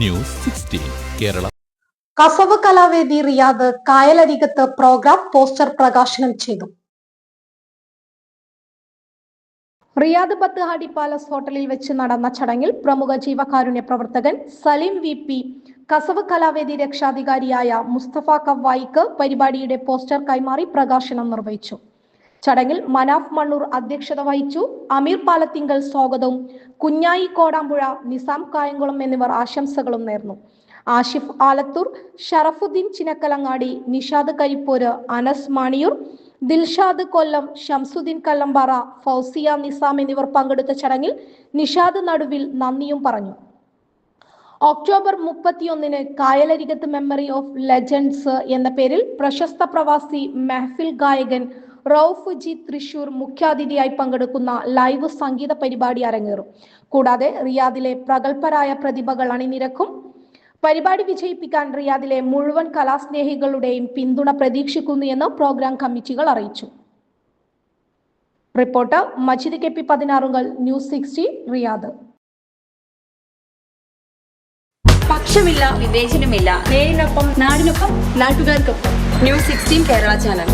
News sixteen Kerala. Kasavu Kalavedi Riyadh Kayalarikathu programme poster പ്രകാശനം ചെയ്തു. Riyadh ബത്ത്ഹാടി palace ഹോട്ടലിൽ വെച്ച് നടന്ന ചടങ്ങിൽ പ്രമുഖ ജീവകാരുണ്യ പ്രവർത്തകൻ സലീം വി പി കസവ് കലാവേദി രക്ഷാധികാരിയായ മുസ്തഫ കവ്വായിക്ക് പരിപാടിയുടെ പോസ്റ്റർ കൈമാറി പ്രകാശനം നിർവഹിച്ചു. ചടങ്ങിൽ മനാഫ് മണ്ണൂർ അധ്യക്ഷത വഹിച്ചു. അമീർ പാലത്തിങ്കൽ സ്വാഗതവും. കുഞ്ഞായി കോടാമ്പുഴ നിസാം കായംകുളം എന്നിവർ ആശംസകളും നേർന്നു. ആഷിഫ് ആലത്തൂർ ഷറഫുദ്ദീൻ ചിനക്കലങ്ങാടി നിഷാദ് കരിപ്പൂര് അനസ് മാണിയൂർ ദിൽഷാദ് കൊല്ലം ഷംസുദ്ദീൻ കല്ലമ്പാറ ഫൗസിയ നിസാം എന്നിവർ പങ്കെടുത്ത ചടങ്ങിൽ നിഷാദ് നടുവിൽ നന്ദിയും പറഞ്ഞു. ഒക്ടോബർ മുപ്പത്തിയൊന്നിന് കായലരികത്ത് മെമ്മറി ഓഫ് ലെജൻഡ്സ് എന്ന പേരിൽ പ്രശസ്ത പ്രവാസി മെഹ്ഫിൽ ഗായകൻ റൌഫ് ജി തൃശൂർ മുഖ്യാതിഥിയായി പങ്കെടുക്കുന്ന ലൈവ് സംഗീത പരിപാടി അരങ്ങേറും. കൂടാതെ റിയാദിലെ പ്രഗത്ഭരായ പ്രതിഭകൾ അണിനിരക്കും. പരിപാടി വിജയിപ്പിക്കാൻ റിയാദിലെ മുഴുവൻ കലാസ്നേഹികളുടെയും പിന്തുണ പ്രതീക്ഷിക്കുന്നു എന്ന് പ്രോഗ്രാം കമ്മിറ്റികൾ അറിയിച്ചു. റിപ്പോർട്ടർ മജിദ് കെ പി പതിനാറുകൾ ന്യൂസ് സിക്സ്റ്റി റിയാദ്. പക്ഷമില്ല വിവേചനമില്ല. നേരിനൊപ്പം നാടിനൊപ്പം നാട്ടുകാർക്കൊപ്പം. News sixteen Kerala channel.